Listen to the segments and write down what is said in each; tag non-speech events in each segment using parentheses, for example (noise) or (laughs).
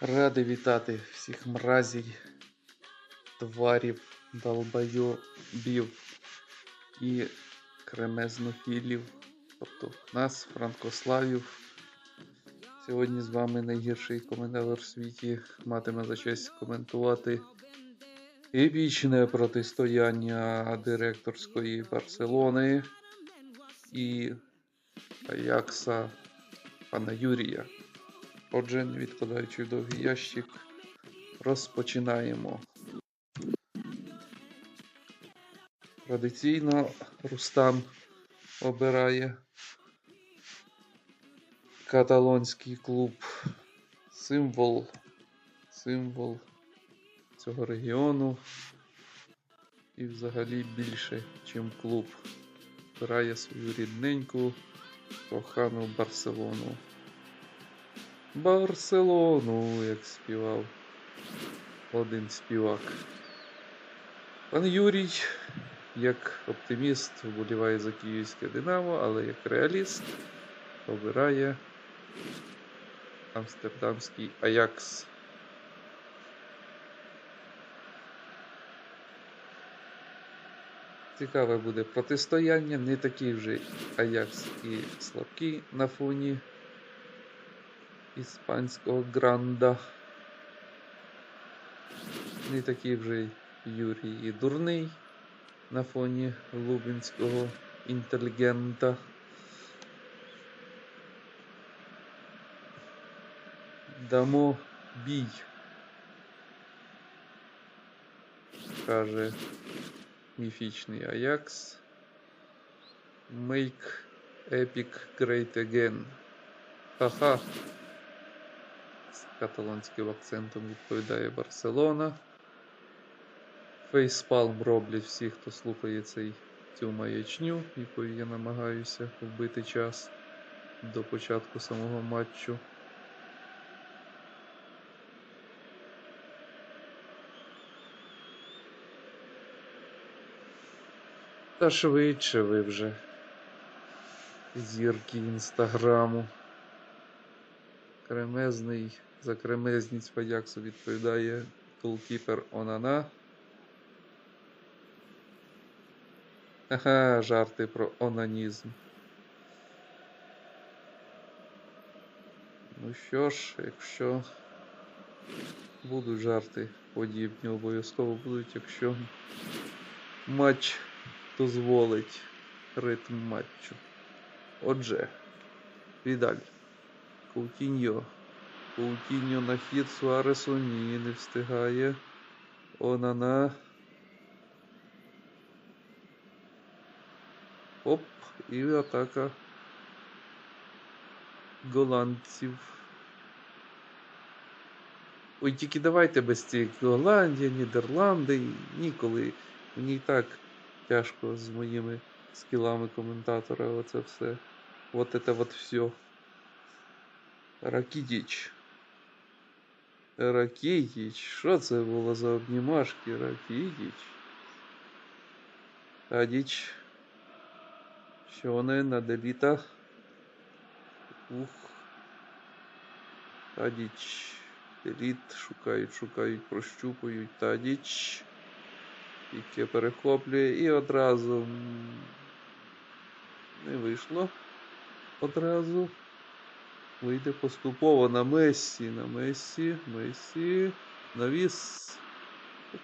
Радий вітати всіх мразій, тварів, долбойобів і кремезнофілів, тобто нас, франкославів. Сьогодні з вами найгірший коментатор в світі матиме за честь коментувати епічне протистояння директорської Барселони і Аякса пана Юрія. Отже, не відкладаючи в довгий ящик, розпочинаємо. Традиційно Рустам обирає каталонський клуб. Символ, символ цього регіону. І взагалі більше, ніж клуб. Обирає свою рідненьку кохану Барселону. Барселону, як співав один співак. Пан Юрій, як оптиміст, вболіває за київське Динамо, але як реаліст обирає Амстердамський Аякс. Цікаве буде протистояння, не такий вже Аякс і слабкий на фоні іспанського гранда. Не такий вже Юрій і дурний на фоні лубенського інтелігента. Дамо бій, каже міфічний Аякс. Make Epic Great Again. Ха-ха. Каталонським акцентом відповідає Барселона. Фейспалм роблять всі, хто слухає цей, цю маячню, якою я намагаюся вбити час до початку самого матчу. Та швидше ви вже зірки інстаграму. Кремезний за кремезність Фаяксу відповідає тулкіпер Онана. Ага, жарти про онанізм. Ну що ж, якщо будуть жарти подібні, обов'язково будуть, якщо матч дозволить ритм матчу. Отже, Відаль. Коутіньо. Коутіньо на хід Суаресу ні, не встигає. Онана. Оп, і атака голландців. Ой, тільки давайте без цих Голландія, Нідерланди. Ніколи. Мені і так тяжко з моїми скілами коментатора. Оце все. Вот это вот все. Ракітіч. Ракітіч. Що це було за обнімашки? Ракітіч. Тадіч. Що вони на деліта? Ух. Тадіч. Деліт. Шукають, шукають, прощупують. Тадіч. Яке перехоплює і одразу не вийшло. Одразу. Вийде поступово на Мессі, на Мессі, Мессі, навіс.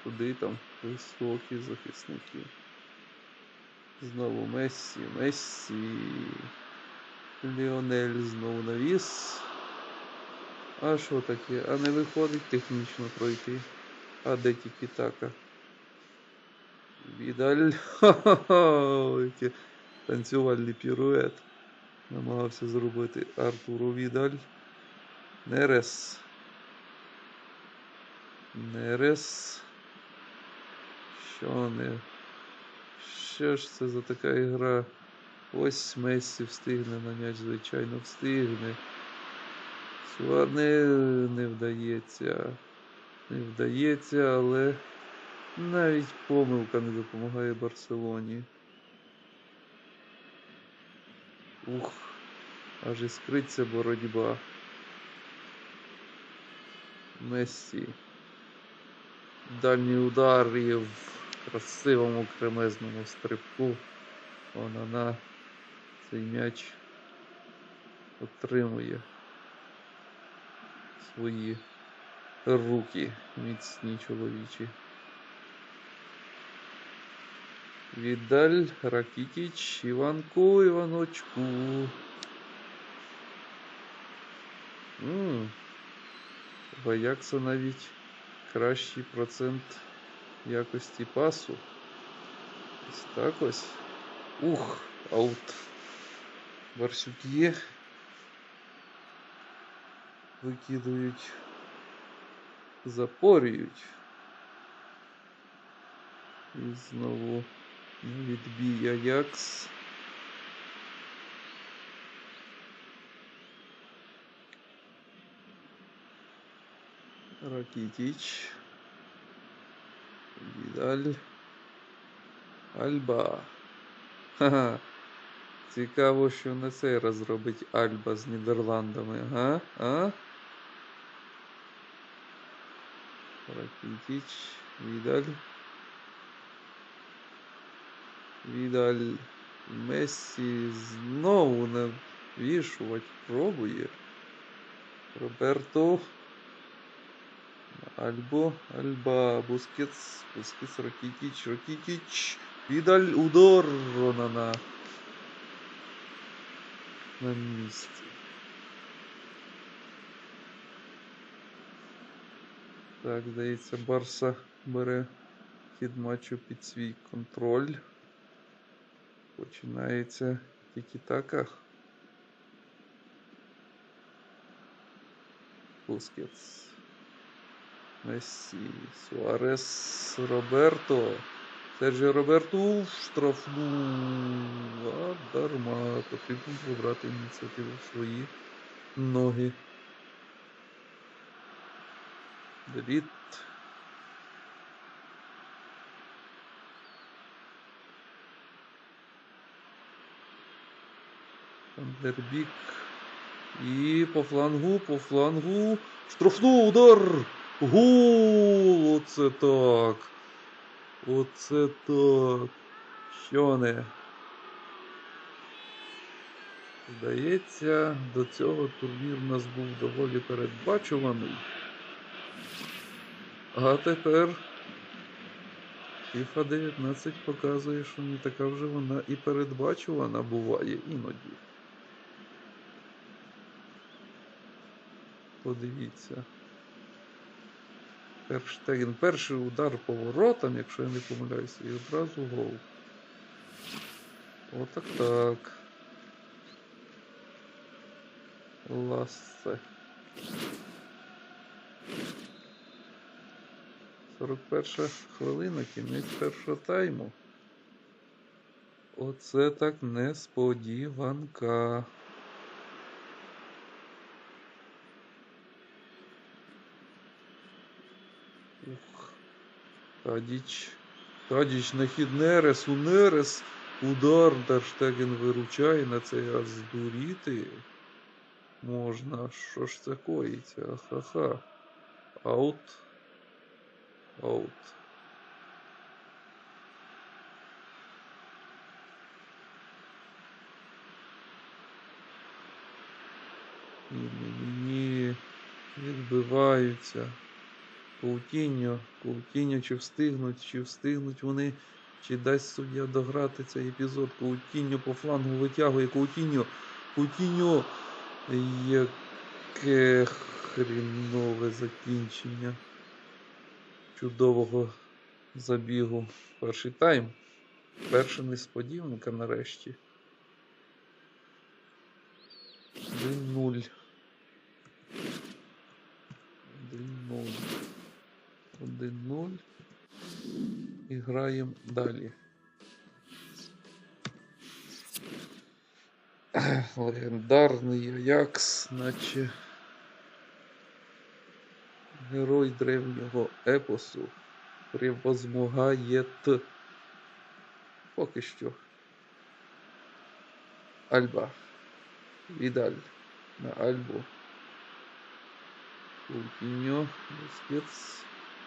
Куди там високі захисники. Знову Мессі, Мессі. Ліонель знову навіс. А що таке? А не виходить технічно пройти. А де тільки така? Відаль. (laughs) Ха-ха-ха! Танцювальний пірует. Намагався зробити Артуру Відаль. Нерес. Нерес. Що не? Що ж це за така ігра? Ось Мессі встигне на м'яч, звичайно, встигне. Суар не, не вдається. Не вдається, але навіть помилка не допомагає Барселоні. Ух, аж іскриться боротьба. Мессі. Дальній удар і в красивому кремезному стрибку. Онана цей м'яч отримує свої руки міцні чоловічі. Віддаль, Ракітіч, Іванку, Іваночку. М, У Аякса навіть кращий процент якості пасу. Ось так ось. Ух, аут. Барсюки викидують, запорюють. І знову на відбій Аякс. Ракітіч. Відаль. Альба. Ха-ха. Цікаво, що на цей раз зробить Альба з Нідерландами, га? А? Ракітіч. Відаль. Відаль. Мессі знову навішувати пробує. Роберто. Альбо, Альба, Бускетс, Бускетс, Ракітіч, Ракітіч. Відаль, удар, Ронана. На місці. Так, здається, Барса бере хід матчу під свій контроль. Починається тікі-така. Бускетс. Мессі, Суарес, Роберто. Серджіо Роберту в штрафну. А дарма. Потрібно побрати ініціативу в свої ноги. Девід. Фандербік. І по флангу, по флангу. Штрафну удар! Гол! Оце так. Оце так. Що не? Здається, до цього турнір у нас був доволі передбачуваний. А тепер FIFA 19 показує, що не така вже вона і передбачувана буває іноді. Подивіться. Перштеген. Перший удар поворотом, якщо я не помиляюся, і одразу гол. Отак так. Ласце. 41 хвилина, кінець першого тайму. Оце так несподіванка. Тадіч. Тадіч на хід Нерес, у Нерес. Удар Дарштеген виручає на цей раз здуріти. Можна. Що ж це коїться? Ха-ха. Аут. Аут. Ні. Відбиваються. Паутінньо, Паутінньо, чи встигнуть, чи встигнуть вони, чи дасть суддя дограти цей епізод. Паутіньо по флангу витягує Паутіньо. Паутіньо. Яке хрінове закінчення чудового забігу. Перший тайм. Перша несподіванка нарешті. 1-0. 1-0. 1-0. І далі. Легендарний Аякс, наче герой древнього епосу превозмогає Т. Поки що. Альба. Відаль на Альбу. Каутіньо, Бускетс,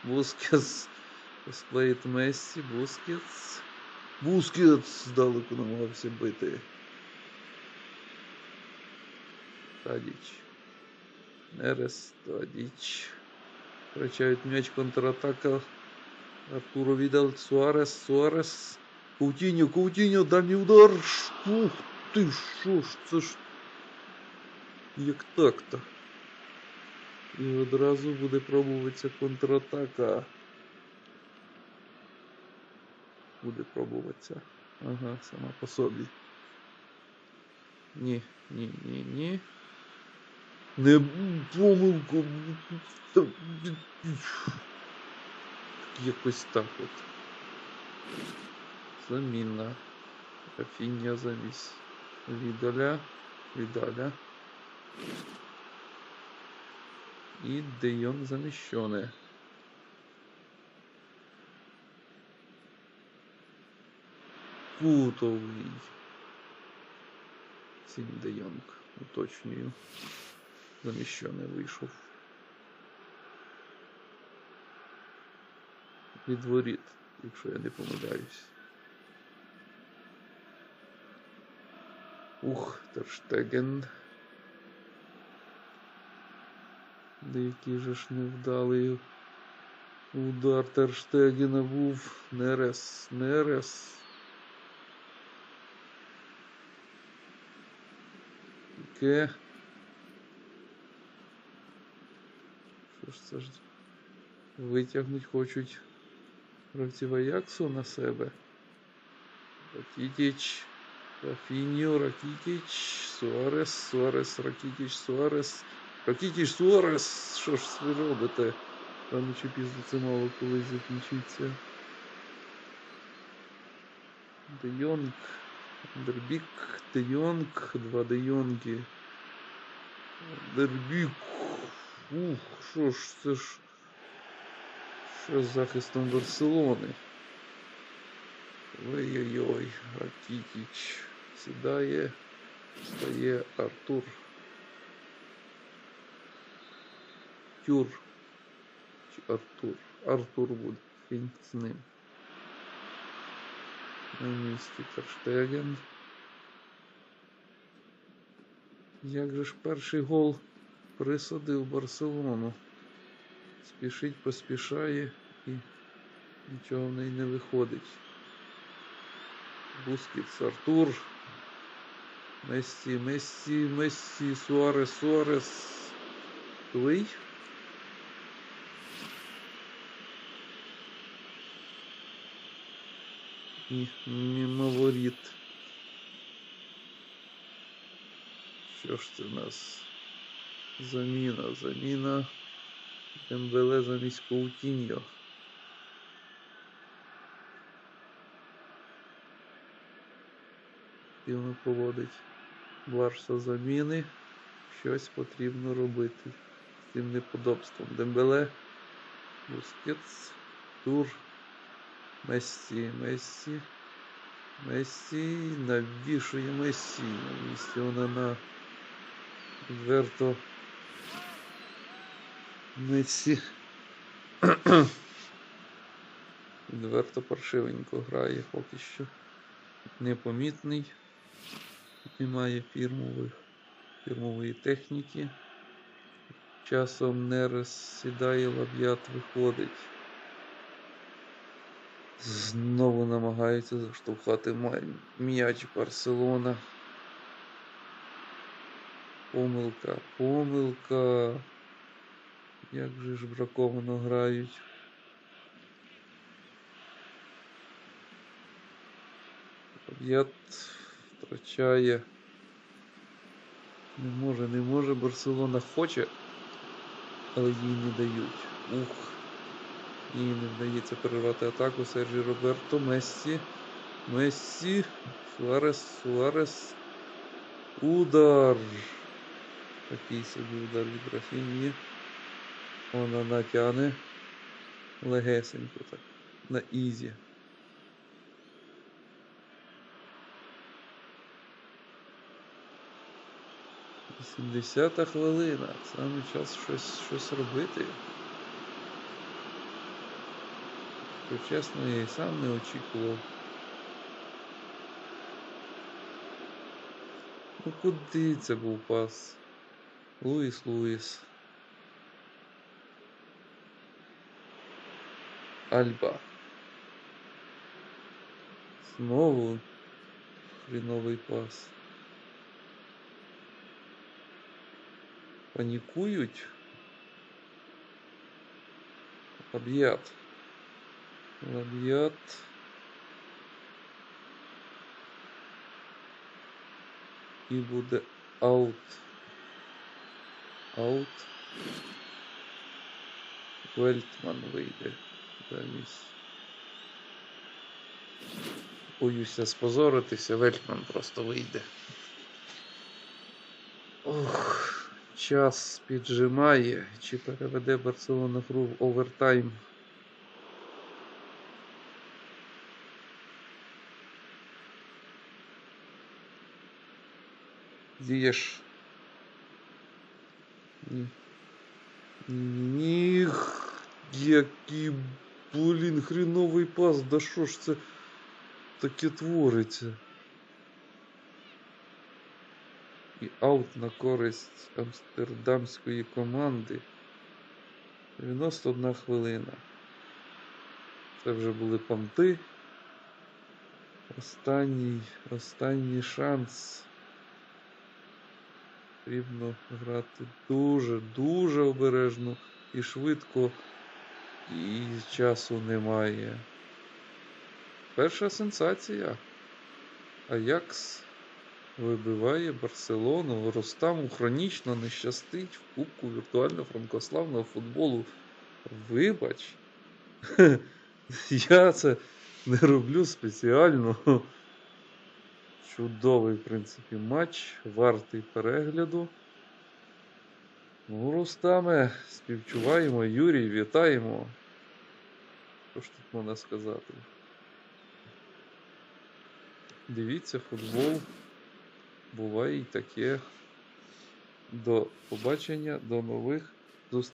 Бускетс, Сплеїт Мессі, Бускетс. Бускетс здалеку намагався бити. Тадіч. Нерес, Тадіч. Втрачають м'яч контратака. Артуро Відал, Суарес, Суарес. Каутіньо, Каутіньо, дальній удар. Ух ти, що ж, це ж. Як так-то? І одразу буде пробуватися контратака. Буде пробуватися. Ага, сама по собі. Ні, ні, ні, ні. Не помилку. Якось так от. Заміна. Рафіння замість Відаля. Відаля. І Дейон заміщене. Кутовий. Сім Дейонг. Уточнюю. Заміщене вийшов. Від воріт, якщо я не помиляюсь. Ух, Терштеген. Деякий же ж невдалий удар Терштегена був. Нерес, Нерес. Ке. Що ж це ж витягнуть хочуть гравців Аяксу на себе. Ракітіч, Рафіньо, Ракітіч, Суарес, Суарес, Ракітіч, Суарес. Ракітіч, Суарес, що ж ви робите? Рано чи пізно це мало колись закінчиться. Де Йонг, Дербік, Де Йонг, два Де Йонги. Дербік. Ух, що ж, це ж. Що з захистом Барселони? Ой-ой-ой, Ракітіч сідає, стає Артур. Тюр. Чи Артур. Артур буде. Фінь з ним. На місці Терштеген. Як же ж перший гол присадив Барселону? Спішить, поспішає і нічого в неї не виходить. Бускіц, Артур. Мессі, Мессі, Мессі, Суарес, Суарес. Твій? І. Що ж це в нас? Заміна, заміна. Дембеле замість Коутіньо. Активно проводить Барса заміни. Щось потрібно робити з цим неподобством. Дембеле, Бускетс, Тур, Мессі, Мессі, Мессі, навішує Мессі. На вона на відверто Мессі. Відверто паршивенько грає поки що. Непомітний. Немає фірмових, фірмової техніки. Часом не розсідає лаб'ят виходить. Знову намагається заштовхати м'яч Барселона. Помилка, помилка. Як же ж браковано грають. Лаб'ят втрачає. Не може, не може. Барселона хоче, але їй не дають. Ух. Їй не вдається перервати атаку. Серджі Роберто, Мессі. Мессі. Суарес, Суарес. Удар. Такий собі удар від Рафінії. Вона натягне. Легесенько так. На ізі. 70 хвилина. Саме час щось, щось робити. Якщо чесно, я і сам не очікував. Ну куди це був пас? Луїс Луїс. Альба. Знову хріновий пас. Панікують. Лаб'ят. Лаб'ят. І буде аут. Аут. Вельтман вийде замість. Боюся спозоритися, Вельтман просто вийде. Ох, час піджимає. Чи переведе Барселона гру в овертайм? Зієш. Ні. Ні. Який, блін, хріновий пас. Да що ж це таке твориться? І аут на користь амстердамської команди. 91 хвилина. Це вже були панти. Останній, останній шанс. Потрібно грати дуже, дуже обережно і швидко, і часу немає. Перша сенсація. Аякс вибиває Барселону. Ростаму хронічно не щастить в Кубку віртуально-франкославного футболу. Вибач. (laughs) Я це не роблю спеціально. Чудовий, в принципі, матч, вартий перегляду. Ну, Рустаме, співчуваємо, Юрій, вітаємо. Що ж тут можна сказати? Дивіться футбол. Буває і таке. До побачення, до нових зустрічей.